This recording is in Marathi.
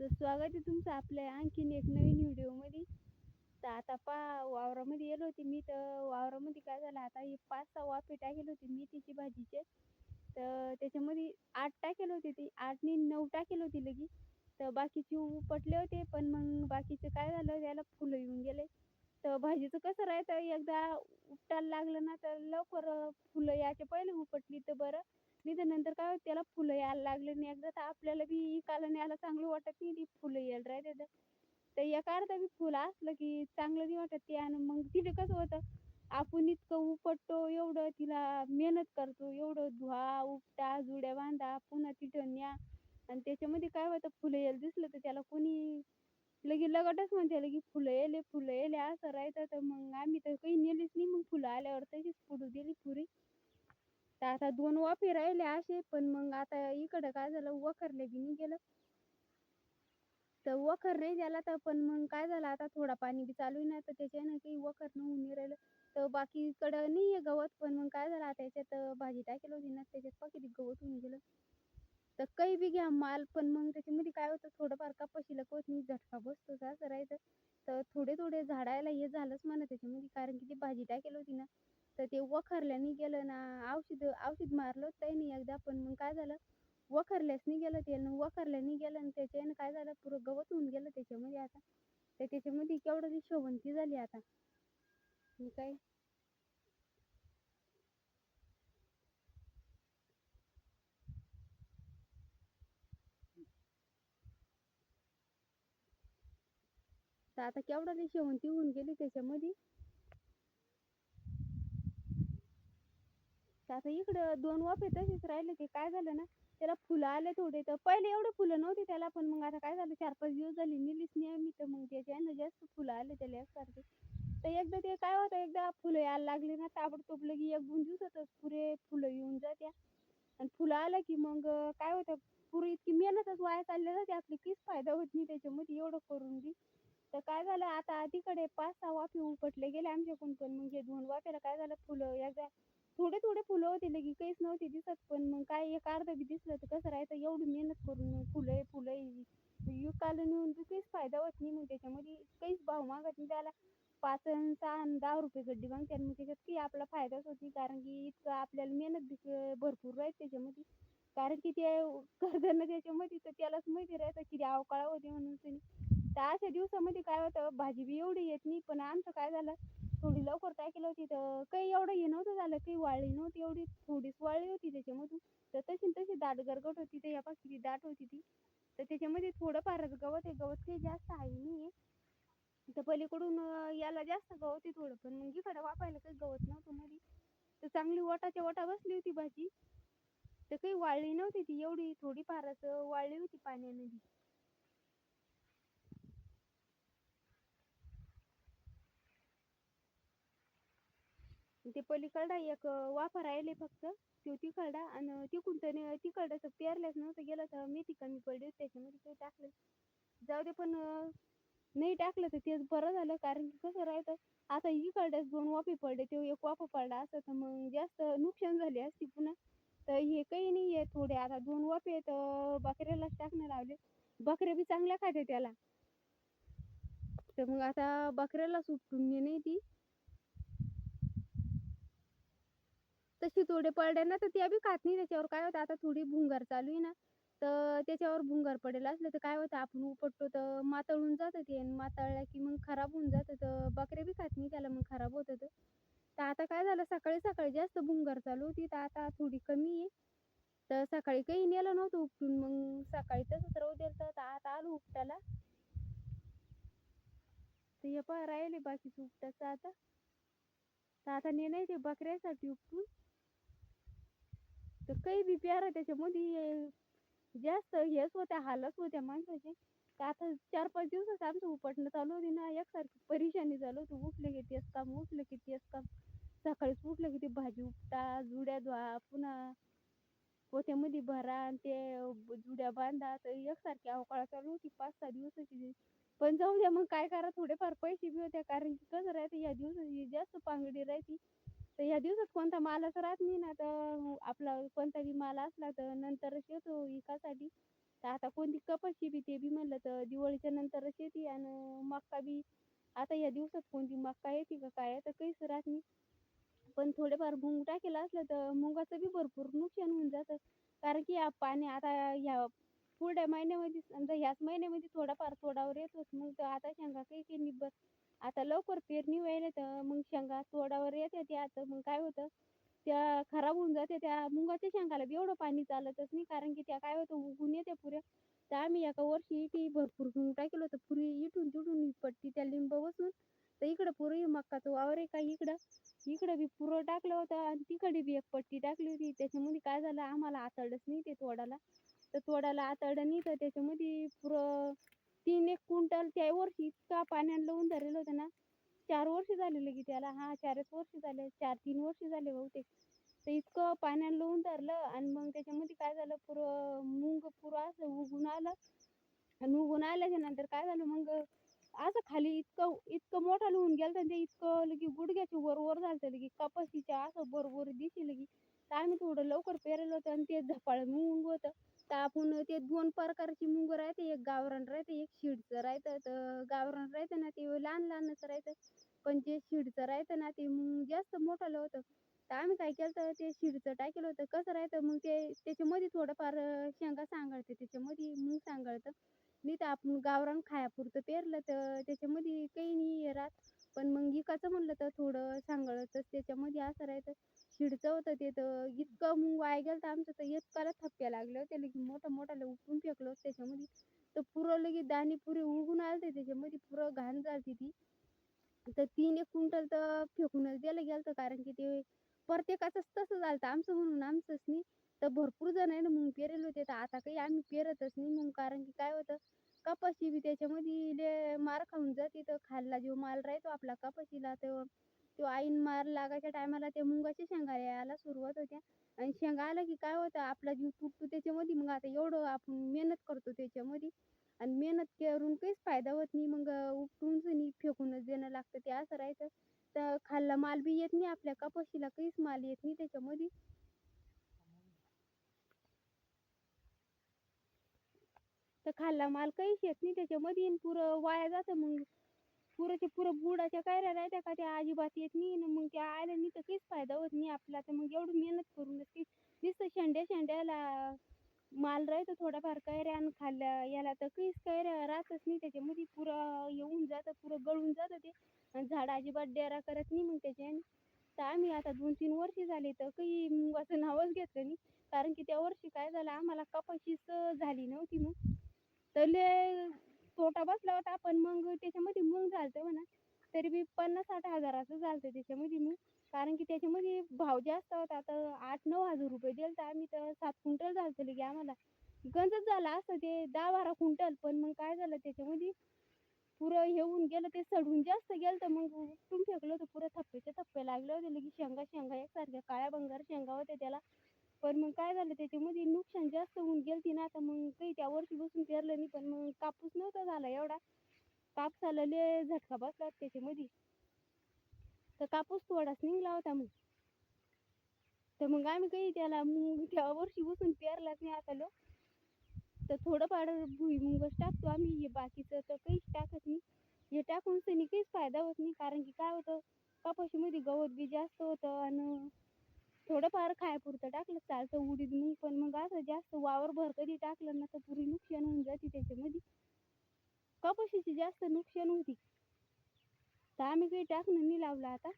तर स्वागत आहे तुमचं आपल्या आणखीन एक नवीन व्हिडिओमध्ये तर आता पा वावरामध्ये गेलो होते मी तर वावरामध्ये काय झालं आता हे पाच सहा वाफे टाकेल होते मेथीची भाजीचे. तर त्याच्यामध्ये आठ टाकेल होते ते आठनी नऊ टाकेल होती लगी तर बाकीचे उपटले होते पण मग बाकीचं काय झालं त्याला फुलं येऊन गेले. तर भाजीचं कसं राहतं एकदा उपटायला लागलं ना तर लवकर फुलं यायचे पहिले उपटली तर बरं. नाही तर नंतर काय होतं त्याला फुलं यायला लागले नाही एकदा तर आपल्याला बी इकायला न्यायला चांगलं वाटत नाही ती फुलं यायला राहते तर. तर एका अर्धा बी फुलं असलं की चांगलं नाही वाटत ते आणि मग तिथे कसं होतं आपण इतकं उपटतो एवढं तिला मेहनत करतो एवढं धुवा उपटा जुड्या बांधा पुन्हा तिथं न्या. आणि त्याच्यामध्ये काय होतं फुलं यायला दिसलं तर त्याला कोणी लगे लगटच म्हणते लगे फुलं येले फुलं येले असं राहतं. तर मग आम्ही तर काही नेलीच नाही मग फुलं आल्यावर तशीच पडू दिली पुरी. तर आता दोन वाफे राहिले असे पण मग आता इकडं काय झालं वखरले बी नाही गेलं. तर वखर नाही झाला तर पण मग काय झालं आता थोडा पाणी बी चालू नाही तर त्याच्यानं काही वखर न होऊन नाही राहिलं. तर बाकीकडं नाही आहे गवत पण मग काय झालं आता याच्यात भाजी टाकेल होती ना त्याच्यात पा गवत होऊन गेलं. तर काही बी घ्या माल पण मग त्याच्यामध्ये काय होतं थोडंफार कपाशीला कोथमीर झटका बसतो सासरायचं तर थोडे थोडे झाडायला हे झालंच म्हणा त्याच्यामध्ये कारण की ती भाजी टाकेल होती ना तर ते वखरल्याने गेलं ना औषध औषध मारलं त्यांनी एकदा. पण मग काय झालं? वखरल्यास गेलं ते वखरल्याने गेलं आणि त्याच्यानं काय झालं? पुरं गवत होऊन गेलं त्याच्यामध्ये आता. तर त्याच्यामध्ये केवढं शोभंती शेवंती झाली आता. काय? तर आता केवढं शेवंती होऊन गेली त्याच्यामध्ये. तर आता इकडं दोन वाफे तसेच राहिले ते काय झालं ना त्याला फुलं आले थोडे तर पहिले एवढे फुलं नव्हती त्याला पण मग आता काय झालं चार पाच दिवस झाले नेलीच नाही आम्ही तर मग त्याच्यानं जास्त फुलं आले त्याला एकसारखे. तर एकदा ते काय होतं एकदा फुलं यायला लागली ना ताबडतोब लगी एक दोन दिवसातच पुरे फुलं येऊन जात्या. आणि फुलं आलं की मग काय होतं पुरी इतकी मेहनतच वाया चालली जाते आपली काहीच फायदा होत नाही त्याच्यामध्ये एवढं करून बी. तर काय झालं आता तिकडे पाच सहा वाफे उपटले गेले आमच्याकडून पण मग हे दोन वाफ्याला काय झालं फुलं एकदा थोडे थोडे फुलं होते लगी काहीच नव्हते दिसत पण मग काय एक अर्ध बी दिसलं तर कसं राहायचं? एवढी मेहनत करून फुलं आहे फुलं आहे. म्हणजे विकायला नेऊन तर काहीच फायदा होत नाही मग त्याच्यामध्ये. काहीच भाव मागत नाही. त्याला पाच सहा दहा रुपये गड्डी मागते आणि मग त्याच्यात काही आपला फायदाच होत नाही. कारण की इतकं आपल्याला मेहनत बी भरपूर राहते त्याच्यामध्ये. कारण की ते करताना त्याच्यामध्ये तर त्यालाच माहिती राहतं किती अवकाळा होते म्हणून. तर अशा दिवसामध्ये काय होतं? भाजी बी एवढी येत नाही. पण आमचं काय झालं? थोडी लवकर टाकेल होती तर काही एवढं हे नव्हतं झालं काही वाळली नव्हती एवढी थोडीच वाळली होती त्याच्यामधून. तर तशी तशी दाट गरगट होती तर या किती दाट होती ती तर त्याच्यामध्ये थोडंफारच गवत आहे गवत काही जास्त आहे नाही तर पलीकडून याला जास्त गवत आहे थोडं पण मग इकडं वापायला काही गवत नव्हतं मध्ये तर चांगली वटाच्या वटा बसली होती भाजी. तर काही वाळली नव्हती ती एवढी थोडीफारच वाळली होती पाण्यामध्ये. ते पलीकडं एक वाफा राहिले फक्त. तो तिकडा आणि तिकडून तर तिकडं पेरल्याच नव्हतं गेलं तर मेथी कमी पडली होती. त्याच्यामध्ये ते टाकलं. जाऊ दे पण नाही टाकलं तर तेच बरं झालं. कारण की कसं राहतं आता इकडल्याच दोन वाफे पडले तो एक वाफा पडला असता तर मग जास्त नुकसान झाले असते पुन्हा. तर हे काही नाही आहे थोडे. आता दोन वाफे तर बकऱ्यालाच टाकणं लावले. बकऱ्या बी चांगल्या खाते त्याला. तर मग आता बकऱ्याला सुटून नाही ती. तशी थोडे पडले ना तर त्या बी खात नाही त्याच्यावर. काय होतं आता थोडी भुंगार चालू आहे ना तर त्याच्यावर भुंगार पडेल असलं तर काय होतं आपण उपटतो तर मातळून जातं ते आणि मातळल्या की मग खराब होऊन जातं. तर बकऱ्या बी खात नाही त्याला मग खराब होतं तर आता काय झालं सकाळी सकाळी जास्त भुंगार चालू होती तर आता थोडी कमी आहे. तर सकाळी काही नेलं नव्हतं उपटून मग सकाळी तसंच राहू दिलं तर आता आलो उपटायला. तर हे पहा राहिले बाकीचं उपटाचं आता. तर आता नेणार ते बकऱ्यासाठी उपटून. तर काही बी प्यारा त्याच्यामध्ये. जास्त हेच होत्या हालच होत्या माणसाचे. तर आता चार पाच दिवसाच आमचं उपटणं चालू होती ना एकसारखी परेशानी झालं होतं. उठलं की तेच काम उठलं की तेच काम. सकाळीच उठलं की ते भाजी उपटा जुड्या धुवा पुन्हा पोत्यामध्ये भरा आणि ते जुड्या बांधा. तर एकसारखी अवकाळा चालू होती पाच सहा दिवसाची. पण जाऊ द्या मग काय करा थोडेफार पैसे बी होते. कारण की कसं राहते या दिवसाची जास्त पांगडी राहते. तर या दिवसात कोणता मालच राहत नाही ना तर आपला कोणता बी माल असला तर नंतरच येतो विकासाठी. तर आता कोणती कपाशी बी ते बी म्हणलं तर दिवाळीच्या नंतरच येते आणि मक्का बी. आता या दिवसात कोणती मक्का येते का काय तर काहीच राहत नाही. पण थोडेफार मुंग टाकेला असलं तर मुगाचं बी भरपूर नुकसान होऊन जातं. कारण की या पाणी आता ह्या पुढल्या महिन्यामध्ये समजा ह्याच महिन्यामध्ये थोडाफार थोडावर येतोच. मग तर आता शेंगा काही काही निब्बर आता लवकर पेरणी व्हायला तर मग शेंगा तोडावर येते त्या तर मग काय होतं? त्या खराब होऊन जाते त्या मुगाच्या शेंगाला एवढं पाणी चालतच नाही कारण की त्या काय होतं उगून येते पुऱ्या. तर आम्ही एका वर्षी इथे भरपूर मुंग टाकलं होतं पुरी इथून तिथून पट्टी त्या लिंब बसून तर इकडं पुरी मक्काचं वावर आहे का इकडं इकडं बी पुरं टाकलं होतं आणि तिकडे बी एक पट्टी टाकली होती. त्याच्यामध्ये काय झालं आम्हाला आतडच नाही ते तोडाला तर तोडाला आतडं नाही तर त्याच्यामध्ये पुरं तीन एक क्विंटल त्या वर्षी इतका पाण्यानं लावून धरलेलं होतं ना. चार वर्ष झालेलं की त्याला. हा चारच वर्ष झाले. चार तीन वर्ष झाले बहुतेक. तर इतकं पाण्यानं लावून धरलं आणि मग त्याच्यामध्ये काय झालं? पुरं मुंग पुरं असं उगून आलं. आणि उगून आल्याच्यानंतर काय झालं? मग असं खाली इतकं इतकं मोठं लिहून गेलं तर ते इतकं लगी गुडघ्याची वर वर झालं लगी. कपाशीच्या असं बरोबर दिशी लगी. तर आम्ही थोडं लवकर पेरलं होतं आणि ते झपाळ मुंग होतं तर आपण ते दोन प्रकारची मुंग राहते एक गावरान राहते एक शिडचं राहतं. तर गावरान राहतं ना ते लहान लहानच राहतं. पण जे शिडचं राहतं ना ते मुंग जास्त मोठालं होतं. तर आम्ही काय केलं तर ते शिडचं टाकेलं होतं. कसं राहतं मग ते त्याच्यामध्ये थोडंफार शेंगा सांगाळते त्याच्यामध्ये मूग सांगाळतं नाही तर आपण गावरान खायापुरतं पेरलं तर त्याच्यामध्ये काही नाही कसं म्हणलं तर थोडं सांगाळतच त्याच्यामध्ये असं राहतं शिडचं होतं ते तर इतकं मूग वाया गेलं तर आमचं तर इतकाला थप्प्या लागलं होते लगे मोठं मोठं उपटून फेकलं त्याच्यामध्ये. तर पुरं लगे दाणे पुरे उगून आलते त्याच्यामध्ये पुरं घाण झालती ती. तर तीन एक क्विंटल तर फेकूनच दिलं गेलं कारण की ते प्रत्येकाचंच तसं झालं आमचं म्हणून आमचंच नाही. तर भरपूर जण आहे ना मग पेरेल होते. तर आता काही आम्ही पेरतच नाही मग कारण की काय होतं कपाशी बी त्याच्यामध्ये ले मार खाऊन जाते तर खाल्ला जो माल राहतो आपला कपाशीला. तर तो आईन मार लागायच्या टायमाला त्या मुंगाच्या शेंगा यायला सुरुवात होत्या. आणि शेंगा आला की काय होतं आपला जीव तुटतो त्याच्यामध्ये. मग आता एवढं आपण मेहनत करतो त्याच्यामध्ये. आणि मेहनत करून काहीच फायदा होत नाही. मग उपटूनच नाही फेकूनच देणं लागतं. ते असं राहायचं तर खाल्ला माल बी येत नाही. आपल्या कपाशीला काहीच माल येत नाही त्याच्यामध्ये. तर खाल्ला माल काहीच येत नाही. त्याच्यामध्ये पुरं वाया जातं मग. पुरंच्या पुरं बुडाच्या काय राहत्या का? त्या अजिबात येत नाही ना मग त्या आल्याने तर काहीच फायदा होत नाही आपला. तर मग एवढी मेहनत करून ती नुसतं शेंड्या शेंड्याला माल राहतो थोडाफार कैऱ्या आणि खाल्ल्या याला तर काहीच कैऱ्या राहतच नाही. त्याच्यामध्ये पुरं येऊन जातं पुरं गळून जातं ते. आणि झाड अजिबात डेरा करत नाही मग त्याच्याने तर आम्ही आता दोन तीन वर्ष झाले तर काही मुगाचं नावच घेतलं नाही. कारण की त्या वर्षी काय झालं? आम्हाला कपाशीच झाली नव्हती मग. तर लय तोटा बसला होता. पण मग त्याच्यामध्ये मूग झालतं म्हणा. तरी बी पन्नास साठ हजाराचं झालतं त्याच्यामध्ये मग. कारण की त्याच्यामध्ये भाव जास्त होता. आता आठ नऊ हजार रुपये दिले तर आम्ही. तर सात क्विंटल झालतं की आम्हाला. गंजच झाला असतं ते दहा बारा क्विंटल. पण मग काय झालं त्याच्यामध्ये? पुरं हे होऊन गेलं ते सडून जास्त गेलं तर मग उपटून फेकलं होतं. पुरं थप्पेचे थप्पे लागले होते की शेंगा शेंगा एकसारख्या काळ्या बंगार शेंगा होत्या त्याला. पण मग काय झालं त्याच्यामध्ये नुकसान जास्त होऊन गेलती ना आता मग काही त्या वर्षी बसून पेरलं नाही पण मग कापूस नव्हता झाला एवढा. कापसाला लय झटका बसला त्याच्यामध्ये. तर कापूस थोडाच निघला होता मग. तर मग आम्ही काही त्याला मग त्या वर्षी बसून पेरलाच नाही आता लोक. तर थोडंफार भुईमुंगच टाकतो आम्ही हे बाकीचं तर काहीच टाकत नाही. हे टाकून त्यांनी काहीच फायदा होत नाही कारण की काय होतं कपाशीमध्ये गवत बी जास्त होतं आणि थोडंफार खायपुरतं टाकलं चालतं उडीद मूग पण मग असं जास्त वावर भर कधी टाकलं ना तर पुरी नुकसान होऊन जाते त्याच्यामध्ये. कपाशीची जास्त नुकसान होती तर आम्ही काही टाकणं नाही लावलं आता.